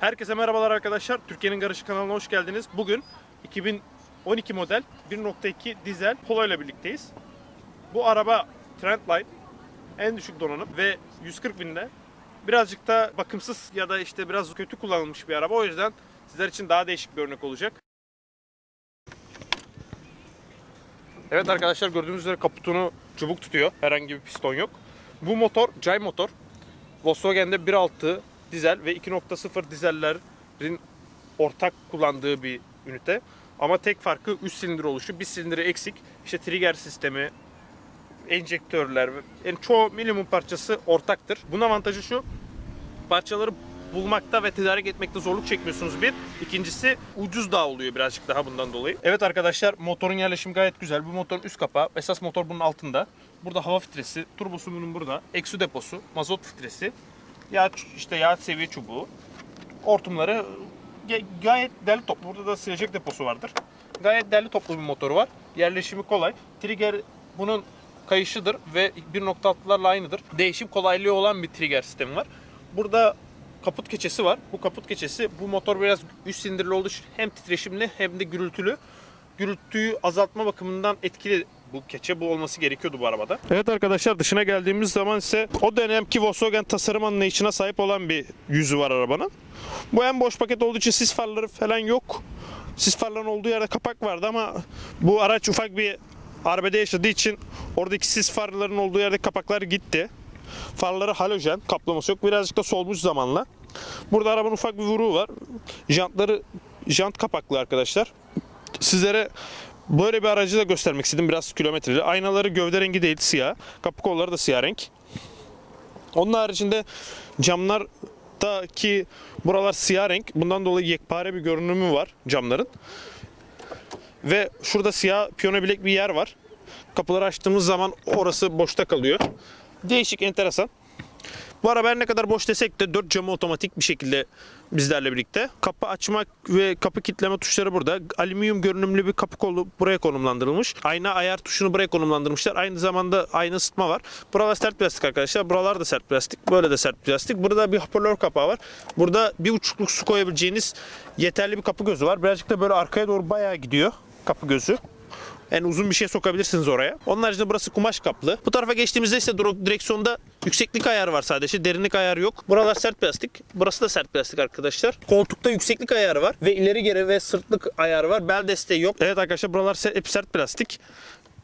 Herkese merhabalar arkadaşlar. Türkiye'nin Garajı kanalına hoş geldiniz. Bugün 2012 model 1.2 dizel Polo ile birlikteyiz. Bu araba Trendline en düşük donanım ve 140 binde. Birazcık da bakımsız ya da işte biraz kötü kullanılmış bir araba. O yüzden sizler için daha değişik bir örnek olacak. Evet arkadaşlar gördüğünüz üzere kaputunu çubuk tutuyor. Herhangi bir piston yok. Bu motor Jay motor. Volkswagen'de 1.6 dizel ve 2.0 dizellerin ortak kullandığı bir ünite. Ama tek farkı üst silindir oluşu. Bir silindiri eksik. İşte trigger sistemi, enjektörler yani çoğu minimum parçası ortaktır. Bunun avantajı şu. Parçaları bulmakta ve tedarik etmekte zorluk çekmiyorsunuz bir. İkincisi ucuz daha oluyor birazcık daha bundan dolayı. Evet arkadaşlar motorun yerleşimi gayet güzel. Bu motorun üst kapağı. Esas motor bunun altında. Burada hava filtresi, turbosu bunun burada. Eksu deposu, mazot filtresi, yağ işte yağ seviye çubuğu. Hortumları gayet derli toplu. Burada da silecek deposu vardır. Gayet derli toplu bir motoru var. Yerleşimi kolay. Trigger bunun kayışıdır ve 1.6'larla aynıdır. Değişim kolaylığı olan bir trigger sistemi var. Burada kaput keçesi var. Bu kaput keçesi bu motor biraz üst sindirli olduğu için hem titreşimli hem de gürültülü. Gürültüyü azaltma bakımından etkili bu keçe bu olması gerekiyordu bu arabada. Evet arkadaşlar dışına geldiğimiz zaman ise o dönemki Volkswagen tasarım anlayışına sahip olan bir yüzü var arabanın. Bu en boş paket olduğu için sis farları falan yok. Sis farların olduğu yerde kapak vardı ama bu araç ufak bir arbede yaşadığı için oradaki sis farların olduğu yerde kapaklar gitti. Farları halojen kaplaması yok. Birazcık da solmuş zamanla. Burada arabanın ufak bir vuruğu var. Jantları jant kapaklı arkadaşlar. Sizlere böyle bir aracı da göstermek istedim biraz kilometreli. Aynaları gövde rengi değil siyah. Kapı kolları da siyah renk. Onun haricinde camlardaki buralar siyah renk. Bundan dolayı yekpare bir görünümü var camların. Ve şurada siyah piyano bilek bir yer var. Kapıları açtığımız zaman orası boşta kalıyor. Değişik, enteresan. Bu araba her ne kadar boş desek de 4 camı otomatik bir şekilde bizlerle birlikte. Kapı açmak ve kapı kilitleme tuşları burada. Alüminyum görünümlü bir kapı kolu buraya konumlandırılmış. Ayna ayar tuşunu buraya konumlandırmışlar. Aynı zamanda ayna ısıtma var. Buralar sert plastik arkadaşlar. Buralar da sert plastik. Böyle de sert plastik. Burada bir hoparlör kapağı var. Burada bir buçukluk su koyabileceğiniz yeterli bir kapı gözü var. Birazcık da böyle arkaya doğru bayağı gidiyor kapı gözü. En uzun bir şey sokabilirsiniz oraya. Onun haricinde burası kumaş kaplı. Bu tarafa geçtiğimizde ise direksiyonda yükseklik ayarı var sadece. Derinlik ayarı yok. Buralar sert plastik. Burası da sert plastik arkadaşlar. Koltukta yükseklik ayarı var. Ve ileri geri ve sırtlık ayarı var. Bel desteği yok. Evet arkadaşlar buralar hep sert plastik.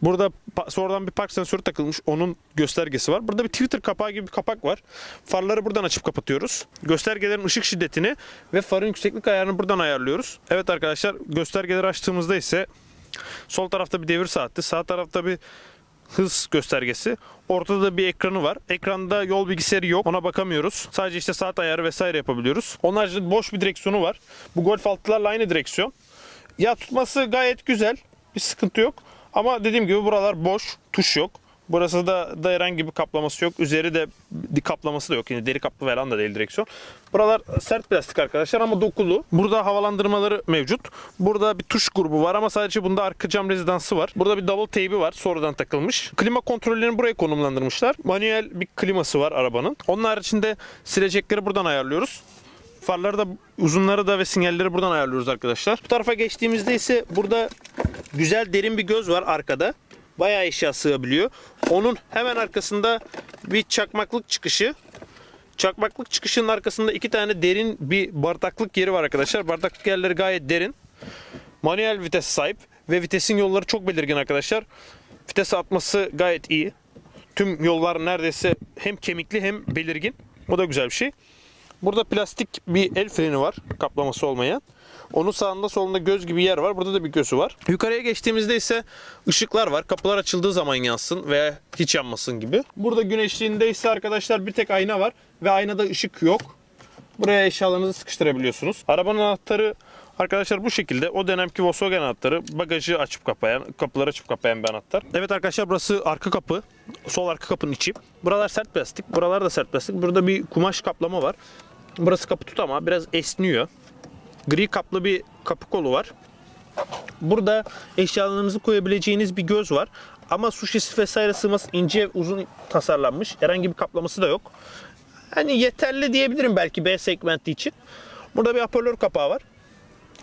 Burada sonradan bir park sensörü takılmış. Onun göstergesi var. Burada bir Twitter kapağı gibi bir kapak var. Farları buradan açıp kapatıyoruz. Göstergelerin ışık şiddetini ve farın yükseklik ayarını buradan ayarlıyoruz. Evet arkadaşlar göstergeleri açtığımızda ise Sol tarafta bir devir saati, sağ tarafta bir hız göstergesi. Ortada da bir ekranı var. Ekranda yol bilgisayarı yok. Ona bakamıyoruz. Sadece işte saat ayarı vesaire yapabiliyoruz. Onun haricinde boş bir direksiyonu var. Bu Golf 6'larla aynı direksiyon. Ya tutması gayet güzel. Bir sıkıntı yok. Ama dediğim gibi buralar boş. Tuş yok. Burası da, da herhangi bir kaplaması yok. Üzeri de kaplaması da yok. Yani deri kaplı falan da değil direksiyon. Buralar sert plastik arkadaşlar ama dokulu. Burada havalandırmaları mevcut. Burada bir tuş grubu var ama sadece bunda arka cam rezidansı var. Burada bir double tape'i var. Sonradan takılmış. Klima kontrollerini buraya konumlandırmışlar. Manuel bir kliması var arabanın. Onun haricinde silecekleri buradan ayarlıyoruz. Farları da uzunları da ve sinyalleri buradan ayarlıyoruz arkadaşlar. Bu tarafa geçtiğimizde ise burada güzel derin bir göz var arkada. Bayağı eşya sığabiliyor. Onun hemen arkasında bir çakmaklık çıkışı. Çakmaklık çıkışının arkasında iki tane derin bir bardaklık yeri var arkadaşlar. Bardaklık yerleri gayet derin. Manuel vites sahip ve vitesin yolları çok belirgin arkadaşlar. Vites atması gayet iyi. Tüm yollar neredeyse hem kemikli hem belirgin. Bu da güzel bir şey. Burada plastik bir el freni var. Kaplaması olmayan. Onun sağında solunda göz gibi yer var. Burada da bir gözü var. Yukarıya geçtiğimizde ise ışıklar var. Kapılar açıldığı zaman yansın veya hiç yanmasın gibi. Burada güneşliğinde ise arkadaşlar bir tek ayna var. Ve aynada ışık yok. Buraya eşyalarınızı sıkıştırabiliyorsunuz. Arabanın anahtarı arkadaşlar bu şekilde. O dönemki Volkswagen anahtarı. Bagajı açıp kapayan, kapıları açıp kapayan bir anahtar. Evet arkadaşlar burası arka kapı. Sol arka kapının içi. Buralar sert plastik. Buralar da sert plastik. Burada bir kumaş kaplama var. Burası kapı tutama. Biraz esniyor. Gri kaplı bir kapı kolu var. Burada eşyalarınızı koyabileceğiniz bir göz var. Ama su şişesi vesaire sığmaz ince uzun tasarlanmış. Herhangi bir kaplaması da yok. Hani yeterli diyebilirim belki B segmenti için. Burada bir hoparlör kapağı var.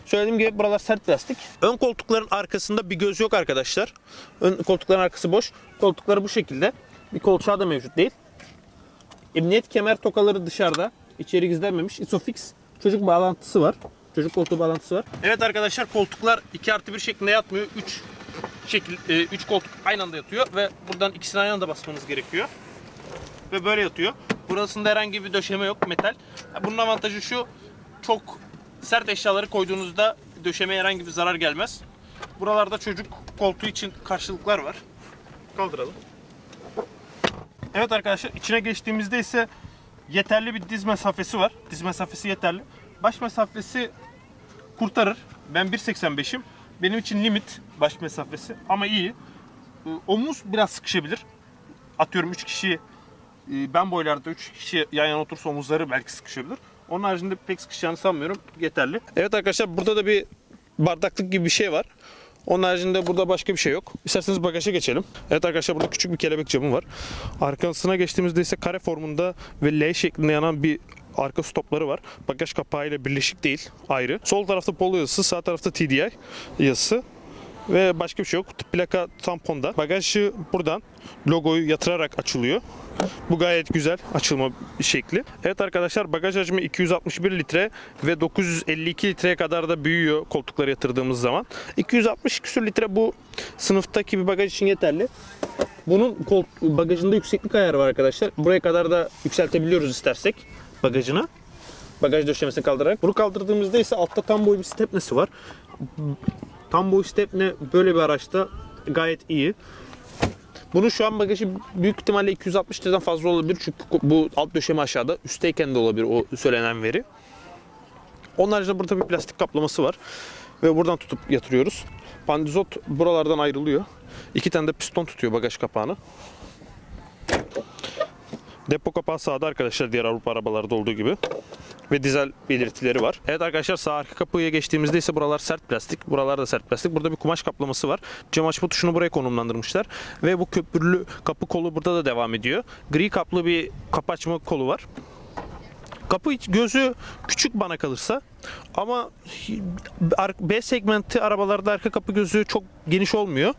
Söylediğim gibi buralar sert plastik. Ön koltukların arkasında bir göz yok arkadaşlar. Ön koltukların arkası boş. Koltukları bu şekilde. Bir kolçağı da mevcut değil. Emniyet kemer tokaları dışarıda. İçeri gizlenmemiş. Isofix çocuk bağlantısı var. Çocuk koltuğu bağlantısı var. Evet arkadaşlar koltuklar 2 artı 1 şeklinde yatmıyor. 3 şekil 3 koltuk aynı anda yatıyor ve buradan ikisini aynı anda basmanız gerekiyor. Ve böyle yatıyor. Burasında herhangi bir döşeme yok metal. Bunun avantajı şu. Çok sert eşyaları koyduğunuzda döşemeye herhangi bir zarar gelmez. Buralarda çocuk koltuğu için karşılıklar var. Kaldıralım. Evet arkadaşlar içine geçtiğimizde ise yeterli bir diz mesafesi var. Diz mesafesi yeterli. Baş mesafesi kurtarır. Ben 1.85'im. Benim için limit baş mesafesi ama iyi. Ee, Omuz biraz sıkışabilir. Atıyorum 3 kişi e, ben boylarda 3 kişi yan yana otursa omuzları belki sıkışabilir. Onun haricinde pek sıkışacağını sanmıyorum. Yeterli. Evet arkadaşlar burada da bir bardaklık gibi bir şey var. Onun haricinde burada başka bir şey yok. İsterseniz bagaja geçelim. Evet arkadaşlar burada küçük bir kelebek camı var. Arkasına geçtiğimizde ise kare formunda ve L şeklinde yanan bir arka stopları var. Bagaj kapağıyla birleşik değil, ayrı. Sol tarafta polo yazısı, sağ tarafta TDI yazısı ve başka bir şey yok. Plaka tamponda. Bagajı buradan logoyu yatırarak açılıyor. Bu gayet güzel açılma şekli. Evet arkadaşlar bagaj hacmi 261 litre ve 952 litreye kadar da büyüyor koltukları yatırdığımız zaman. 260 küsür litre bu sınıftaki bir bagaj için yeterli. Bunun bagajında yükseklik ayarı var arkadaşlar. Buraya kadar da yükseltebiliyoruz istersek bagajını. Bagaj döşemesini kaldırarak. Bunu kaldırdığımızda ise altta tam boy bir stepnesi var. Tam boy stepne böyle bir araçta gayet iyi. Bunun şu an bagajı büyük ihtimalle 260 litreden fazla olabilir çünkü bu alt döşeme aşağıda. Üstteyken de olabilir o söylenen veri. Onun haricinde burada bir plastik kaplaması var. Ve buradan tutup yatırıyoruz. Pandizot buralardan ayrılıyor. İki tane de piston tutuyor bagaj kapağını. Depo kapağı sağda arkadaşlar diğer Avrupa arabalarda olduğu gibi. Ve dizel belirtileri var. Evet arkadaşlar sağ arka kapıya geçtiğimizde ise buralar sert plastik. Buralar da sert plastik. Burada bir kumaş kaplaması var. Cam açma tuşunu buraya konumlandırmışlar. Ve bu köprülü kapı kolu burada da devam ediyor. Gri kaplı bir kapı açma kolu var. Kapı gözü küçük bana kalırsa ama B segmenti arabalarda arka kapı gözü çok geniş olmuyor.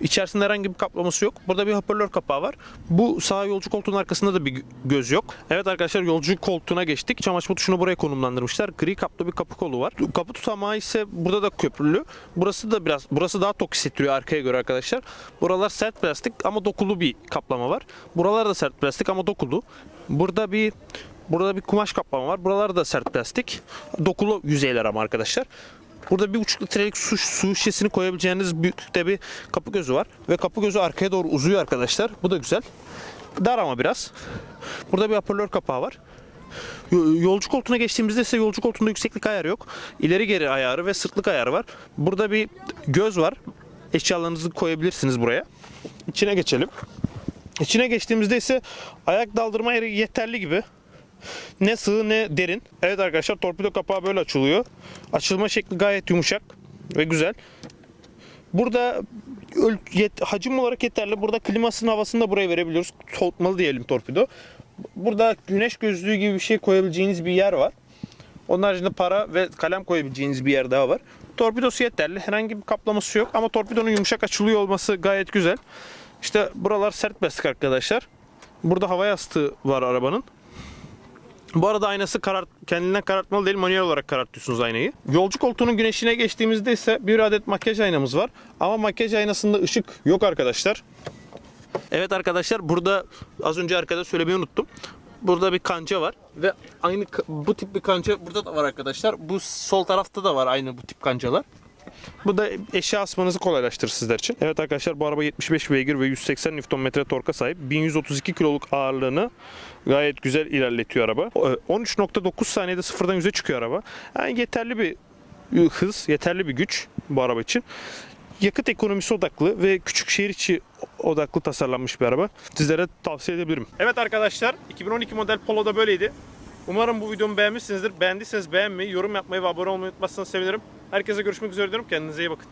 İçerisinde herhangi bir kaplaması yok. Burada bir hoparlör kapağı var. Bu sağ yolcu koltuğun arkasında da bir gö- göz yok. Evet arkadaşlar yolcu koltuğuna geçtik. Açma tuşunu buraya konumlandırmışlar. Gri kaplı bir kapı kolu var. Kapı tutamağı ise burada da köprülü. Burası da biraz burası daha tok hissettiriyor arkaya göre arkadaşlar. Buralar sert plastik ama dokulu bir kaplama var. Buralar da sert plastik ama dokulu. Burada bir Burada bir kumaş kaplama var. Buralar da sert plastik. Dokulu yüzeyler ama arkadaşlar. Burada bir buçuk litrelik su, su şişesini koyabileceğiniz büyüklükte bir kapı gözü var. Ve kapı gözü arkaya doğru uzuyor arkadaşlar. Bu da güzel. Dar ama biraz. Burada bir hoparlör kapağı var. Yo- Yolcu koltuğuna geçtiğimizde ise yolcu koltuğunda yükseklik ayarı yok. İleri geri ayarı ve sırtlık ayarı var. Burada bir göz var. Eşyalarınızı koyabilirsiniz buraya. İçine geçelim. İçine geçtiğimizde ise ayak daldırma yeri yeterli gibi. Ne sığ ne derin. Evet arkadaşlar torpido kapağı böyle açılıyor. Açılma şekli gayet yumuşak ve güzel. Burada hacim olarak yeterli. Burada klimasının havasını da buraya verebiliyoruz. Soğutmalı diyelim torpido. Burada güneş gözlüğü gibi bir şey koyabileceğiniz bir yer var. Onun haricinde para ve kalem koyabileceğiniz bir yer daha var. Torpidosu yeterli. Herhangi bir kaplaması yok ama torpidonun yumuşak açılıyor olması gayet güzel. İşte buralar sert plastik arkadaşlar. Burada hava yastığı var arabanın. Bu arada aynası karart, kendinden karartmalı değil manuel olarak karartıyorsunuz aynayı. Yolcu koltuğunun güneşine geçtiğimizde ise bir adet makyaj aynamız var. Ama makyaj aynasında ışık yok arkadaşlar. Evet arkadaşlar burada az önce arkada söylemeyi unuttum. Burada bir kanca var ve aynı bu tip bir kanca burada da var arkadaşlar. Bu sol tarafta da var aynı bu tip kancalar. Bu da eşya asmanızı kolaylaştırır sizler için. Evet arkadaşlar bu araba 75 beygir ve 180 Nm torka sahip. 1132 kiloluk ağırlığını gayet güzel ilerletiyor araba. O- 13.9 saniyede sıfırdan 100'e çıkıyor araba. Yani yeterli bir hız, yeterli bir güç bu araba için. Yakıt ekonomisi odaklı ve küçük şehir içi odaklı tasarlanmış bir araba. Sizlere tavsiye edebilirim. Evet arkadaşlar 2012 model Polo da böyleydi. Umarım bu videomu beğenmişsinizdir. Beğendiyseniz beğenmeyi, yorum yapmayı ve abone olmayı unutmazsanız sevinirim. Herkese görüşmek üzere diyorum. Kendinize iyi bakın.